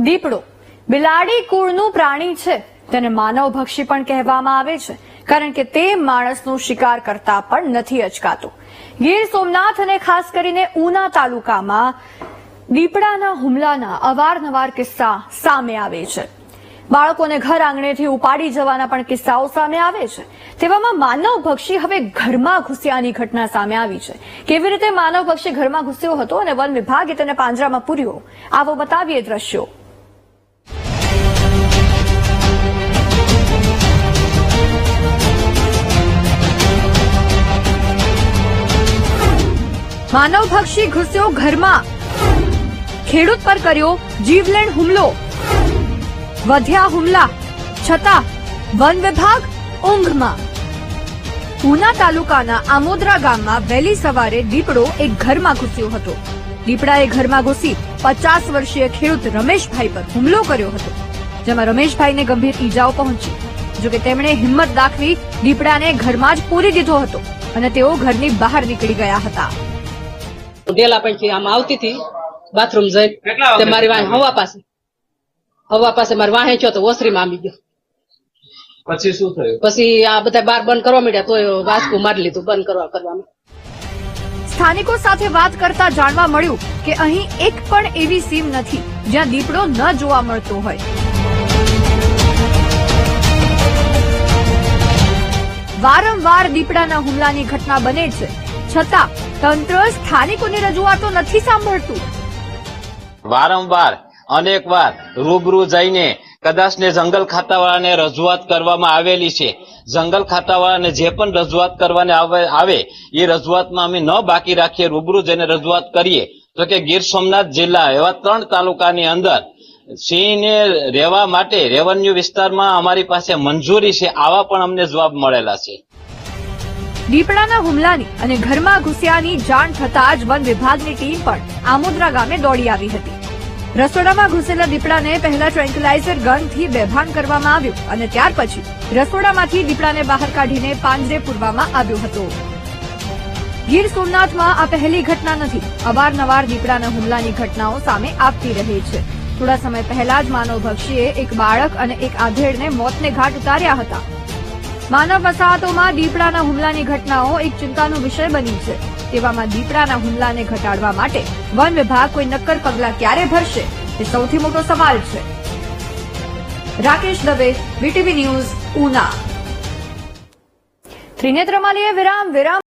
દીપડો. બિલાડી કુળનું પ્રાણી છે. તેને માનવ ભક્ષી પણ કહેવામાં આવે છે. કારણ કે તે માણસનો શિકાર કરતા પણ નથી અચકાતો. ગીર સોમનાથ અને ખાસ કરીને ઉના તાલુકામાં દીપડાના હુમલાના અવારનવાર કિસ્સા સામે આવે છે. બાળકોને ઘર આંગણેથી ઉપાડી જવાના પણ કિસ્સાઓ સામે આવે છે. તેવામાં માનવ ભક્ષી હવે ઘરમાં ઘૂસ્યાની ઘટના સામે આવી છે. કેવી રીતે માનવ ભક્ષી ઘરમાં ઘૂસ્યો હતો અને વન વિભાગે તેને પાંજરામાં પૂર્યો? આવો બતાવીએ દ્રશ્યો. માનવ ભક્ષી ઘૂસ્યો ઘરમાં. ખેડૂત પર કર્યો જીવલેણ હુમલો. વધ્યા હુમલા. છતાં વન વિભાગ ઊંઘમાં. ઉના તાલુકાના આમોદરા ગામમાં વહેલી સવારે દીપડો એક ઘરમાં ઘૂસ્યો હતો. દીપડાએ ઘરમાં ઘૂસી પચાસ વર્ષીય ખેડૂત રમેશભાઈ પર હુમલો કર્યો હતો. જેમાં રમેશભાઈને ગંભીર ઈજાઓ પહોંચી. જોકે તેમણે હિંમત દાખવી દીપડાને ઘરમાં જ પૂરી દીધો હતો અને તેઓ ઘરની બહાર નીકળી ગયા હતા. ડેલા પછી આમ આવતી હતી બાથરૂમ જઈ તે મારી વાહે હવા પાસે. હવા પાસે મારી વાહે છો તો ઓસરીમાં આવી ગયો. પછી શું થયું? પછી આ બધા બાર બંધ કરવા માંડ્યા તો વાસકું મારી લીધું બંધ કરવા કરવામાં. સ્થાનિકો સાથે વાત કરતા જાણવા મળ્યું કે અહીં એક પણ એવી સીમ નથી જ્યાં દીપડો ન જોવા મળતો હોય. વારંવાર દીપડાના હુમલાની ઘટના બને છે. છતાં તંત્ર સ્થાનિકોની રજૂઆતો નથી સાંભળતું. વારંવાર અનેક રૂબરૂ જઈને કદાચ ને જંગલ ખાતાવાળાને રજૂઆત કરવામાં આવેલી છે. જંગલ ખાતાવાળાને જે પણ રજૂઆત કરવાની આવે એ રજૂઆતમાં અમે ન બાકી રાખીએ, રૂબરૂ જઈને રજૂઆત કરીએ. તો કે ગીર સોમનાથ જિલ્લા એવા ત્રણ તાલુકાની અંદર સિંહને રહેવા માટે રેવન્યુ વિસ્તારમાં અમારી પાસે મંજૂરી છે, આવા પણ અમને જવાબ મળેલા છે. દીપડાના હુમલાની અને ઘરમાં ઘૂસ્યાની જાણ થતાં જ વન વિભાગની ટીમ પણ આમોદરા ગામે દોડી આવી હતી. રસોડામાં ઘૂસેલા દીપડાને પહેલા ટ્રેન્કલાઇઝર ગનથી બેભાન કરવામાં આવ્યું અને ત્યાર પછી રસોડામાંથી દીપડાને બહાર કાઢીને પાંજરે પૂરવામાં આવ્યો હતો. ગીર સોમનાથમાં આ પહેલી ઘટના નથી. અવારનવાર દીપડાના હુમલાની ઘટનાઓ સામે આવતી રહે છે. થોડા સમય પહેલા જ માનવ ભક્ષીએ એક બાળક અને એક આધેડને મોતને ઘાટ ઉતાર્યા હતા. માનવ વસાહતોમાં દીપડાના હુમલાની ઘટનાઓ એક ચિંતાનો વિષય બની છે. તેવામાં દીપડાના હુમલાને ઘટાડવા માટે વન વિભાગ કોઈ નક્કર પગલાં ક્યારે ભરશે? તે સૌથી મોટો સવાલ છે. Rakesh Dave, VTV news, Una. ત્રિનેત્રમાલીએ વિરામ વિરામ.